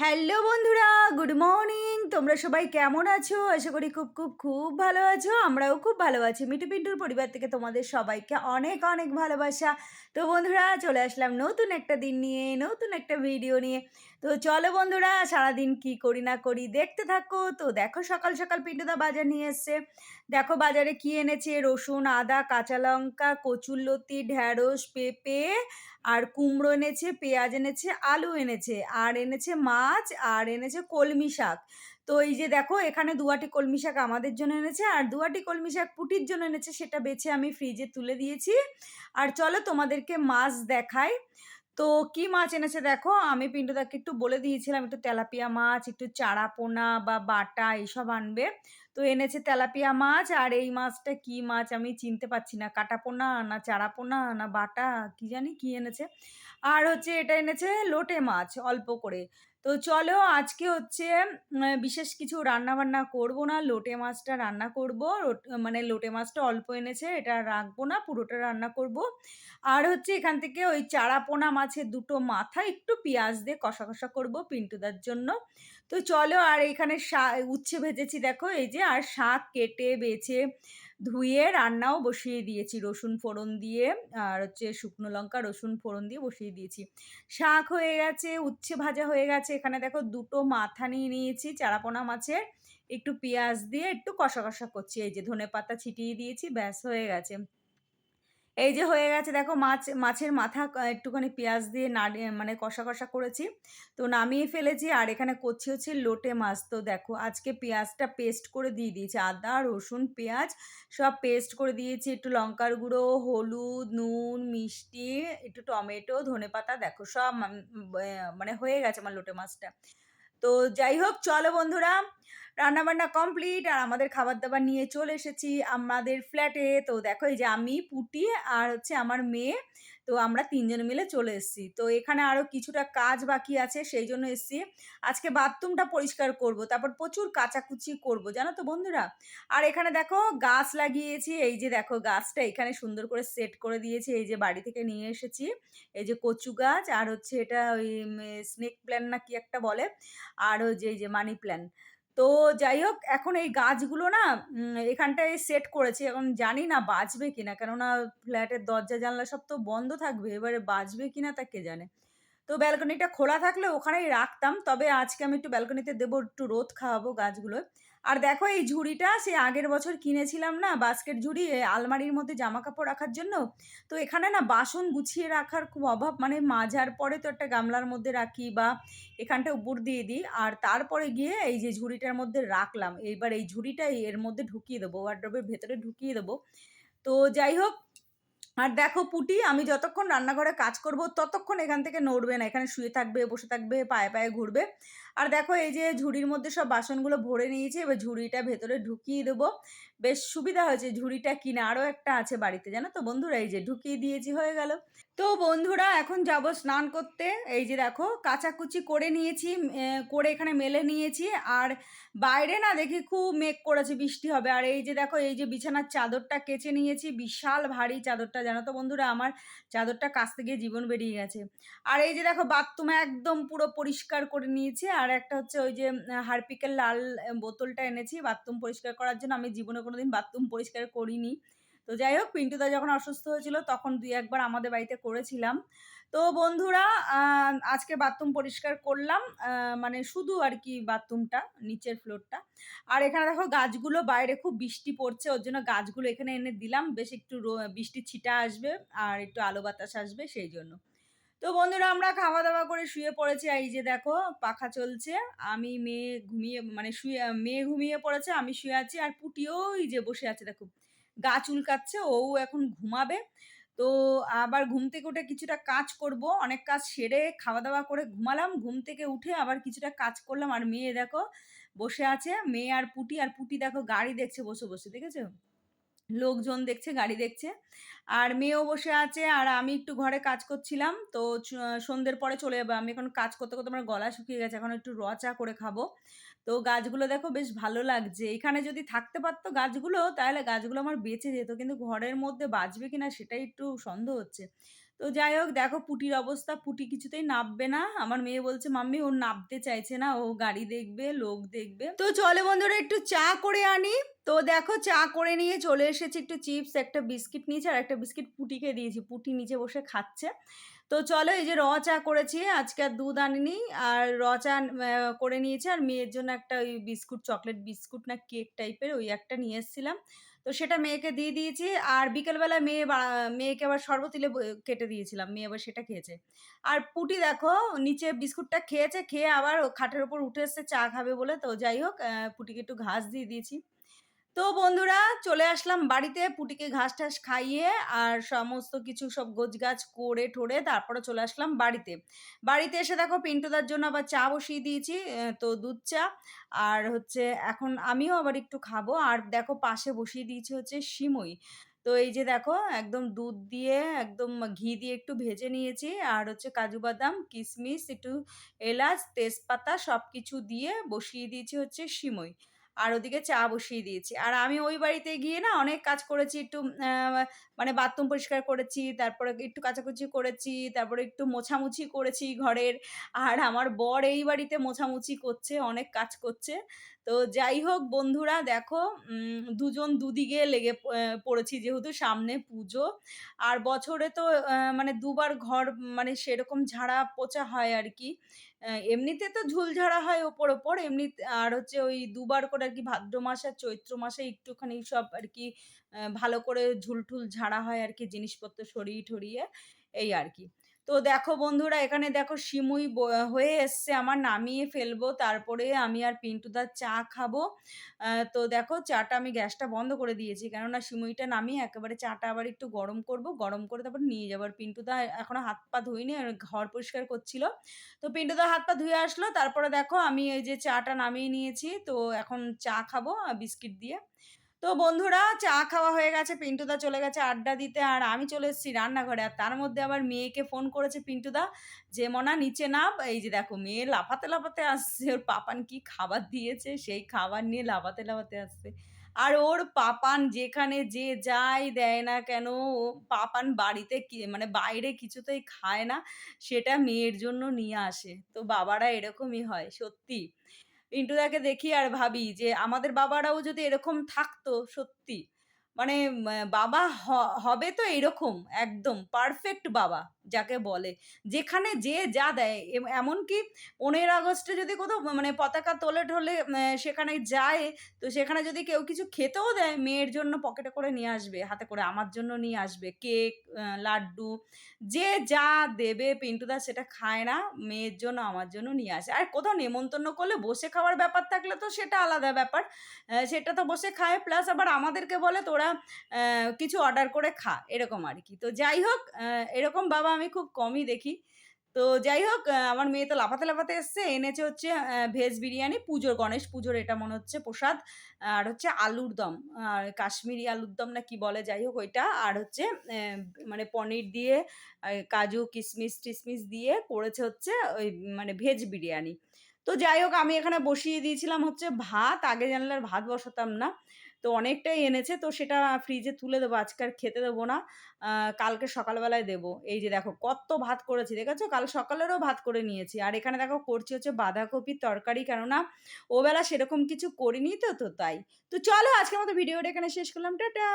Hello বন্ধুরা, good morning. তোমরা সবাই কেমন আছো? আশা করি খুব খুব খুব ভালো আছো। আমরাও খুব ভালো আছি। মিটু পিন্টুর পরিবার থেকে তোমাদের সবাইকে অনেক অনেক ভালোবাসা। তো বন্ধুরা, চলে আসলাম নতুন একটা দিন নিয়ে, নতুন একটা ভিডিও নিয়ে। তো চলো বন্ধুরা, সারাদিন কি করি না করি দেখতে থাকো। তো দেখো সকাল সকাল পিন্টুদা বাজার নিয়ে এসছে। দেখো বাজারে কি এনেছে? রসুন, আদা, কাঁচা লঙ্কা, কচুরলতি, ঢ্যাঁড়স, পেঁপে আর কুমড়ো এনেছে, পেঁয়াজ এনেছে, আলু এনেছে, আর এনেছে মাছ, আর এনেছে কলমি শাক। তো এই যে দেখো, এখানে দুয়াটি কলমি শাক আমাদের জন্য এনেছে আর দুয়াটি কলমি শাক পুটির জন্য এনেছে, সেটা বেছে আমি ফ্রিজে তুলে দিয়েছি। আর চলো তোমাদেরকে মাছ দেখাই। তো কি মাছ এনেছে দেখো? আমি পিন্টুদাকে একটু বলে দিয়েছিলাম, একটু তেলাপিয়া মাছ, একটু চারা পোনা বা বাটা এইসব আনবে। তো এনেছে তেলাপিয়া মাছ, আর এই মাছটা কি মাছ আমি চিনতে পারছি না। কাটা পোনা না চারা পোনা না বাটা, কি জানি কি এনেছে। আর হচ্ছে এটা এনেছে লোটে মাছ, অল্প করে। তো চলো আজকে হচ্ছে বিশেষ কিছু রান্না বান্না করব না, লোটে মাছটা রান্না করব। মানে লোটে মাছটা অল্প এনেছে, এটা রাখব না, পুরোটা রান্না করব। আর হচ্ছে এখান থেকে ওই চারা পোনা মাছের দুটো মাথা, একটু পেঁয়াজ দিয়ে কষা কষা করব পিন্টুদার জন্য। তো চলো আর এখানে উচ্ছে ভেজেছি দেখো, এই যে, আর শাক কেটে, বেছে ধুয়ে রান্নাও বসিয়ে দিয়েছি। রসুন ফোড়ন দিয়ে, আর হচ্ছে শুকনো লঙ্কা, রসুন ফোড়ন দিয়ে বসিয়ে দিয়েছি। শাক হয়ে গেছে, উচ্ছে ভাজা হয়ে গেছে। এখানে দেখো দুটো মাথা নিয়ে নিয়েছি, চারাপোনা মাছের, একটু পেঁয়াজ দিয়ে একটু কষা কষা করছি। এই যে ধনে পাতা ছিটিয়ে দিয়েছি, ব্যাস হয়ে গেছে। এই যে হয়ে গেছে, দেখো মাছ, মাছের মাথা একটুখানি পেঁয়াজ দিয়ে নাড়িয়ে মানে কষা কষা করেছি। তো নামিয়ে ফেলেছি আর এখানে করছি হচ্ছে লোটে মাছ। তো দেখো আজকে পেঁয়াজটা পেস্ট করে দিয়ে দিয়েছি, আদা, রসুন, পেঁয়াজ সব পেস্ট করে দিয়েছি। একটু লঙ্কার গুঁড়ো, হলুদ, নুন, মিষ্টি, একটু টমেটো, ধনেপাতা, দেখো সব মানে হয়ে গেছে আমার লোটে মাছটা। তো যাই হোক, চলো বন্ধুরা, রান্নাবান্না কমপ্লিট আর আমাদের খাবার দাবার নিয়ে চলে এসেছি আমাদের ফ্ল্যাটে তো দেখো এই যে আমি, পুটি, আর হচ্ছে আমার মেয়ে। তো আমরা তিনজন মিলে চলে এসেছি। তো এখানে আরও কিছুটা কাজ বাকি আছে, সেই জন্য এসেছি। আজকে বাথরুমটা পরিষ্কার করব, তারপর প্রচুর কাচাকুচি করব, জানো তো বন্ধুরা? আর এখানে দেখো গাছ লাগিয়েছি, এই যে দেখো গাছটা এখানে সুন্দর করে সেট করে দিয়েছি, এই যে বাড়ি থেকে নিয়ে এসেছি। এই যে কচু গাছ, আর হচ্ছে এটা ওই স্নেক প্ল্যান না কি একটা বলে? আর ওই যে, এই যে মানি প্ল্যান তো যাই হোক, এখন এই গাছগুলো না এখানটায় সেট করেছি। এখন জানি না বাঁচবে কিনা, কেননা ফ্ল্যাটের দরজা, জানলা সব তো বন্ধ থাকবে। এবারে বাঁচবে কিনা তা কে জানে? তো ব্যালকনিটা খোলা থাকলে ওখানেই রাখতাম। তবে আজকে আমি একটু ব্যালকনিতে দেবো, একটু রোদ খাওয়াবো গাছগুলো আর দেখো এই ঝুড়িটা সে আগের বছর কিনেছিলাম না, বাস্কেট ঝুড়ি আলমারির মধ্যে জামা কাপড় রাখার জন্য। তো এখানে না বাসন গুছিয়ে রাখার খুব অভাব মানে মাজার পরে তো একটা গামলার মধ্যে রাখি বা এখানটা উপর দিয়ে দিই। আর তারপরে গিয়ে এই যে ঝুড়িটার মধ্যে রাখলাম, এইবার এই ঝুড়িটাই এর মধ্যে ঢুকিয়ে দেবো ওয়ার্ড্রবের ভেতরে ঢুকিয়ে দেবো। তো যাই হোক, আর দেখো পুটি, আমি যতক্ষণ রান্নাঘরে কাজ করব ততক্ষণ এখান থেকে নড়বে না, এখানে শুয়ে থাকবে, বসে থাকবে, পায়ে পায়ে ঘুরবে। আর দেখো এই যে ঝুড়ির মধ্যে সব বাসনগুলো ভরে নিয়েছি, এবার ঝুড়িটা ভেতরে ঢুকিয়ে দেবো। বেশ সুবিধা হয়েছে ঝুড়িটা কিনে, আরও একটা আছে বাড়িতে, জানো তো বন্ধুরা? এই যে ঢুকিয়ে দিয়েছি, হয়ে গেল। তো বন্ধুরা, এখন যাব স্নান করতে। এই যে দেখো, কাচাকুচি করে নিয়েছি করে এখানে মেলে নিয়েছি। আর বাইরে না দেখি খুব মেঘ করেছে, বৃষ্টি হবে। আর এই যে দেখো, এই যে বিছানার চাদরটা কেচে নিয়েছি, বিশাল ভারী চাদরটা, জানো তো বন্ধুরা? আমার চাদরটা কাচতে গিয়ে জীবন বেরিয়ে গেছে। আর এই যে দেখো, বাথরুম একদম পুরো পরিষ্কার করে নিয়েছি। আর একটা হচ্ছে ওই যে হারপিকের লাল বোতলটা এনেছি বাথরুম পরিষ্কার করার জন্য। আমি জীবনে কোনোদিন বাথরুম পরিষ্কার করিনি। তো যাই হোক, পিন্টুদা যখন অসুস্থ হয়েছিল তখন দুই একবার আমাদের বাড়িতে করেছিলাম। তো বন্ধুরা আজকে বাথরুম পরিষ্কার করলাম মানে শুধু আর কি বাথরুমটা, নিচের ফ্লোরটা। আর এখানে দেখো গাছগুলো, বাইরে খুব বৃষ্টি পড়ছে, ওর জন্য গাছগুলো এখানে এনে দিলাম। বেশ একটু বৃষ্টির ছিটা আসবে আর একটু আলো বাতাস আসবে, সেই জন্য। তো বন্ধুরা, আমরা খাওয়া দাওয়া করে শুয়ে পড়েছি। এই যে দেখো, পাখা চলছে। আমি মেয়ে ঘুমিয়ে মানে শুয়ে, মেয়ে ঘুমিয়ে পড়েছে, আমি শুয়ে আছি। আর পুটিও এই যে বসে আছে, দেখো। গা চুলকাচ্ছে, ও এখন ঘুমাবে। তো আবার ঘুম থেকে উঠে কিছুটা কাজ করব। অনেক কাজ সেরে খাওয়া দাওয়া করে ঘুমালাম। ঘুম থেকে উঠে আবার কিছুটা কাজ করলাম। আর মেয়ে দেখো, বসে আছে। মেয়ে আর পুটি আর পুটি দেখো, গাড়ি দেখছে বসে বসে, দেখেছ? লোকজন দেখছে, গাড়ি দেখছে। আর মেয়েও বসে আছে আর আমি একটু ঘরে কাজ করছিলাম। তো সন্ধ্যের পরে চলে যাব। আমি এখন কাজ করতে করতে আমার গলা শুকিয়ে গেছে। এখন একটু রচা করে খাব। তো গাছগুলো দেখো বেশ ভালো লাগছে। এখানে যদি থাকতে পারতো গাছগুলো, তাহলে গাছগুলো আমার বেঁচে যেত। কিন্তু ঘরের মধ্যে বাঁচবে কিনা সেটাই একটু সন্দেহ হচ্ছে। তো যাই হোক দেখো পুটির অবস্থা, পুটি কিছুতেই নাববে না। আমার মেয়ে বলছে, মাম্মি, ও নাবতে চাইছে না, ও গাড়ি দেখবে, লোক দেখবে। তো চলে বন্ধুরা, একটু চা করে আনি। তো দেখো, চা করে নিয়ে চলে এসেছি, একটু চিপস, একটা বিস্কিট নিয়েছে, আর একটা বিস্কিট পুটিকে দিয়েছি। পুটি নিচে বসে খাচ্ছে। তো চলো এই যে র চা করেছি, আজকে আর দুধ আনিনি, আর র চা করে নিয়েছি, আর মেয়ের জন্য একটা ওই বিস্কুট, চকলেট বিস্কুট না কেক টাইপের ওই একটা নিয়ে এসেছিলাম। তো সেটা মেয়েকে দিয়ে দিয়েছি, আর বিকেলবেলা মেয়ে মেয়েকে আবার শরবতিলে কেটে দিয়েছিলাম, মেয়ে আবার সেটা খেয়েছে। আর পুটি দেখো, নিচে বিস্কুটটা খেয়েছে, খেয়ে আবার খাটের ওপর উঠে এসছে, চা খাবে বলে, তো যাই হোক পুটিকে একটু ঘাস দিয়ে দিয়েছি। তো বন্ধুরা চলে আসলাম বাড়িতে, পুটিকে ঘাস টাস খাইয়ে আর সমস্ত কিছু সব গোছগাছ করে ঠোরে তারপরে চলে আসলাম বাড়িতে। বাড়িতে এসে দেখো পিন্টুদার জন্য আবার চা বসিয়ে দিয়েছি তো দুধ চা আর হচ্ছে এখন আমিও আবার একটু খাব। আর দেখো পাশে বসিয়ে দিয়েছি হচ্ছে সিমই। তো এই যে দেখো একদম দুধ দিয়ে একদম ঘি দিয়ে একটু ভেজে নিয়েছি আর হচ্ছে কাজু বাদাম কিশমিশ একটু এলাচ, তেজপাতা সব কিছু দিয়ে বসিয়ে দিয়েছি হচ্ছে সিমই। আর ওদিকে চা বসিয়ে দিয়েছি। আর আমি ওই বাড়িতে গিয়ে না অনেক কাজ করেছি, একটু মানে বাথরুম পরিষ্কার করেছি, তারপরে একটু কাচাকুচি করেছি, তারপরে একটু মোছামুছি করেছি ঘরের। আর আমার বর এই বাড়িতে মোছামুছি করছে, অনেক কাজ করছে। তো যাই হোক বন্ধুরা, দেখো দুজন দুদিকে লেগে পড়েছি যেহেতু সামনে পুজো। আর বছরে তো মানে দুবার ঘর মানে সেরকম ঝাড়া পোছা হয় আর কি। এমনিতে তো ঝুলঝাড়া হয় ওপর ওপর। এমনি আর হচ্ছে ওই দুবার করে আর কি ভাদ্র মাস আর চৈত্র মাসে একটুখানি সব আর কি ভালো করে ঝুলঠুল ঝাড়া হয় আর কি জিনিসপত্র সরিয়ে ঠরিয়ে, এই আর কি। তো দেখো বন্ধুরা, এখানে দেখো সিমুই হয়ে এসছে আমার নামিয়ে ফেলব। তারপরে আমি আর পিন্টু পিন্টুদার চা খাব। তো দেখো চাটা আমি গ্যাসটা বন্ধ করে দিয়েছি। কেননা সিমুইটা নামিয়ে একেবারে চাটা আবার একটু গরম করব। গরম করে তারপর নিয়ে যাব। আর পিন্টুদা এখনও হাত পা ধুইনি ঘর পরিষ্কার করছিল। তো পিন্টুদা হাত পা ধুয়ে আসলো। তারপরে দেখো আমি এই যে চাটা নামিয়ে নিয়েছি। তো এখন চা খাব, বিস্কিট দিয়ে। তো বন্ধুরা চা খাওয়া হয়ে গেছে, পিন্টুদা চলে গেছে আড্ডা দিতে আর আমি চলে এসেছি রান্নাঘরে। আর তার মধ্যে আবার মেয়েকে ফোন করেছে পিন্টুদা যে, মনা, নিচে নাম। এই যে দেখো, মেয়ে লাফাতে লাফাতে আসছে। ওর পাপান কি খাবার দিয়েছে, সেই খাবার নিয়ে লাফাতে লাফাতে আসছে। আর ওর পাপান যেখানে যে যাই দেয় না কেন, ও পাপান বাড়িতে মানে বাইরে কিছুতেই খায় না, সেটা মেয়ের জন্য নিয়ে আসে। তো বাবারা এরকমই হয়, সত্যি। পিন্টুদাকে দেখি আর ভাবি যে আমাদের বাবারাও যদি এরকম থাকতো সত্যি। মানে বাবা হবে তো এরকম, একদম পারফেক্ট বাবা যাকে বলে। যেখানে যে যা দেয় এম- এমনকি পনেরো আগস্টে যদি কোথাও মানে পতাকা তোলে ঢোলে সেখানে যায়, তো সেখানে যদি কেউ কিছু খেতেও দেয়, মেয়ের জন্য পকেটে করে নিয়ে আসবে, হাতে করে আমার জন্য নিয়ে আসবে, কেক লাড্ডু, যে যা দেবে পিন্টু পিন্টুদা সেটা খায় না, মেয়ের জন্য আমার জন্য নিয়ে আসে। আর কোথাও নেমন্তন্ন করলে বসে খাওয়ার ব্যাপার থাকলে তো সেটা আলাদা ব্যাপার সেটা তো বসে খায়, প্লাস আবার আমাদেরকে বলে, তোরা কিছু অর্ডার করে খা, এরকম আর কি তো যাই হোক এরকম বাবা আমি খুব কমই দেখি। তো যাই হোক আমার মেয়ে তো লাফাতে লাফাতে এসছে, এনেছে হচ্ছে ভেজ বিরিয়ানি, পুজোর, গণেশ পুজোর এটা মনে হচ্ছে প্রসাদ, আর হচ্ছে আলুর দম, আর কাশ্মীরি আলুর দম না কি বলে, যাই হোক ওইটা, আর হচ্ছে মানে পনির দিয়ে কাজু কিশমিশ টিশমিশ দিয়ে করেছে হচ্ছে ওই মানে ভেজ বিরিয়ানি। তো যাই হোক, আমি এখানে বসিয়ে দিয়েছিলাম হচ্ছে ভাত, আগে জানলে আর ভাত বসাতাম না। তো অনেকটাই এনেছে। তো সেটা ফ্রিজে তুলে দেবো, আজকে আর খেতে দেবো না। কালকে সকালবেলায় দেবো। এই যে দেখো, কত ভাত করেছি, দেখেছ? কাল সকালেরও ভাত করে নিয়েছি। আর এখানে দেখো, করছি হচ্ছে বাঁধাকপির তরকারি। কেননা, ওবেলা সেরকম কিছু করিনি তো তো তাই। তো চলো, আজকের মতো ভিডিওটা এখানে শেষ করলাম। টাটা!